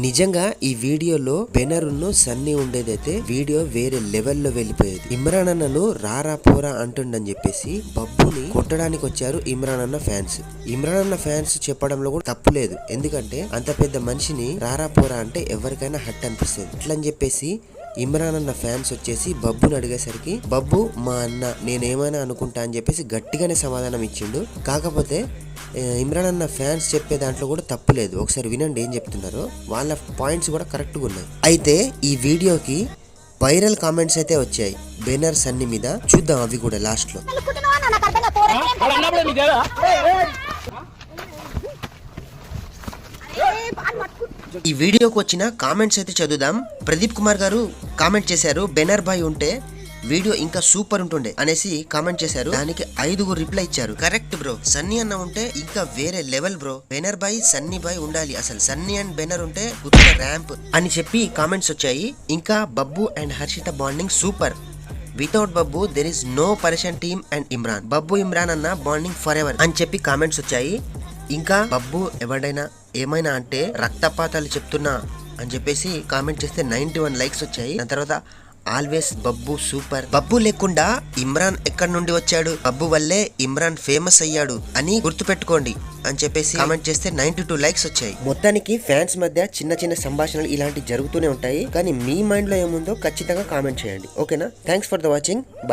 నిజంగా ఈ వీడియోలో బెనరును సన్నీ ఉండేదైతే వీడియో వేరే లెవెల్లో వెళ్ళిపోయేది. ఇమ్రాన్ అన్నను రారా పోరా అంటుండని చెప్పేసి బబ్బుని కొట్టడానికి వచ్చారు ఇమ్రాన్ అన్న ఫ్యాన్స్. ఇమ్రాన్ అన్న ఫ్యాన్స్ చెప్పడంలో కూడా తప్పు లేదు. ఎందుకంటే అంత పెద్ద మనిషిని రారా పోరా అంటే ఎవరికైనా హట్ అనిపిస్తుంది. అట్లని చెప్పేసి ఇమ్రాన్ అన్న ఫ్యాన్స్ వచ్చేసి బబ్బుని అడిగేసరికి బబ్బు మా అన్న నేనేమైనా అనుకుంటా అని చెప్పేసి గట్టిగానే సమాధానం ఇచ్చిండు. కాకపోతే ఇమ్రాన్ అన్న ఫ్యాన్స్ చెప్పే దాంట్లో కూడా తప్పు లేదు. ఒకసారి వినండి ఏం చెప్తున్నారో. వాళ్ళ పాయింట్స్ కూడా కరెక్ట్గా ఉన్నాయి. అయితే ఈ వీడియోకి వైరల్ కామెంట్స్ అయితే వచ్చాయి. బెనర్స్ అన్ని మీద చూద్దాం అవి కూడా లాస్ట్లో ఈ వీడియోకి వచ్చిన కామెంట్స్ అయితే చదువుదాం. ప్రదీప్ కుమార్ గారు కామెంట్ చేశారు బెనర్ బాయ్ ఉంటే వీడియో ఇంకా సూపర్ ఉంటుండే అనేసి కామెంట్ చేశారు. దానికి ఐదుగురు రిప్లై ఇచ్చారు. Correct bro. సన్నీ అన్న ఉంటే ఇంకా వేరే level bro. బెనర్ boy Sunny boy ఉండాలి అసలు. సన్నీ అండ్ బెనర్ ఉంటే గుర్తు ర్యాంప్ అని చెప్పి కామెంట్స్ వచ్చాయి. ఇంకా Babbu and Harshitha bonding super. Without Babbu there is no person team and Imran. Babbu Imran అన్న బాండింగ్ ఫర్ ఎవర్ అని చెప్పి కామెంట్స్ వచ్చాయి. ఇంకా బబ్బు ఎవడైనా ఏమైనా అంటే రక్తపాతాలు చెప్తున్నా అని చెప్పేసి కామెంట్ చేస్తే నైన్టీ వన్ లైక్స్ వచ్చాయి. దాని తర్వాత ఆల్వేస్ బబ్బు సూపర్. బబ్బు లేకుండా ఇమ్రాన్ ఎక్కడి నుండి వచ్చాడు? బబ్బు వల్లే ఇమ్రాన్ ఫేమస్ అయ్యాడు అని గుర్తుపెట్టుకోండి అని చెప్పేసి కామెంట్ చేస్తే నైన్టీ టూ లైక్స్ వచ్చాయి. మొత్తానికి ఫ్యాన్స్ మధ్య చిన్న చిన్న సంభాషణలు ఇలాంటివి జరుగుతూనే ఉంటాయి. కానీ మీ మైండ్లో ఏముందో ఖచ్చితంగా కామెంట్ చేయండి. ఓకేనా? Thanks for the watching.